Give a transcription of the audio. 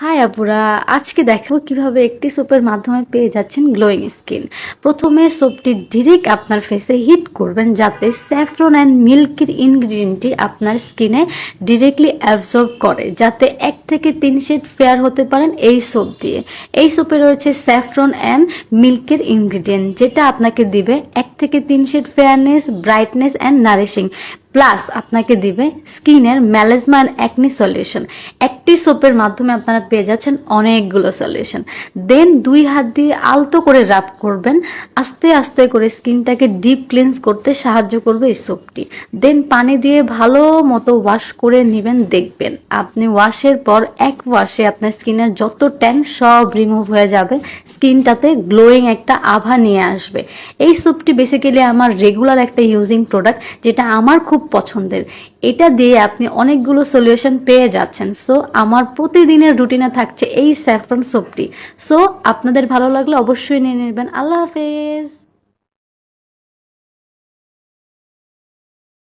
High আপুরা, আজকে দেখাবো কীভাবে একটি সোপের মাধ্যমে পেয়ে যাচ্ছেন গ্লোয়িং স্কিন প্রথমে সোপটি ডিরেক্ট আপনার ফেসে হিট করবেন যাতে স্যাফরন অ্যান্ড মিল্কের ইনগ্রিডিয়েন্টটি আপনার স্কিনে ডিরেক্টলি অ্যাবজর্ব করে, যাতে এক থেকে তিন শেড ফেয়ার হতে পারেন এই সোপ দিয়ে। এই সোপে রয়েছে স্যাফরন অ্যান্ড মিল্কের ইনগ্রিডিয়েন্ট যেটা আপনাকে দিবে এক থেকে তিন shade fairness brightness and nourishing plus আপনাকে দিবে স্কিনের ম্যালেজমা অ্যান্ড অ্যাকনি সলিউশন একটি সোপের মাধ্যমে আপনারা পেয়ে যাচ্ছেন অনেকগুলো সলিউশন দেন দুই হাত দিয়ে আলতো করে রাব করবেন, আস্তে আস্তে করে স্কিনটাকে ডিপ ক্লিনস করতে সাহায্য করবে এই সোপটি দেন পানি দিয়ে ভালো মতো ওয়াশ করে নেবেন, দেখবেন আপনি ওয়াশের পর এক ওয়াশে আপনার স্কিনের যত ট্যান সব রিমুভ হয়ে যাবে, স্কিনটাতে গ্লোয়িং একটা আভা নিয়ে আসবে। এই সোপটি বেসিক্যালি আমার রেগুলার একটা ইউজিং প্রোডাক্ট যেটা আমার খুব পছন্দের। এটা দিয়ে আপনি অনেকগুলো সলিউশন পেয়ে যাচ্ছেন। সো আমার প্রতিদিনের রুটিনে থাকছে এই স্যাফরন সোপটি সো আপনাদের ভালো লাগলে অবশ্যই নিয়ে নেবেন। আল্লাহ হাফেজ।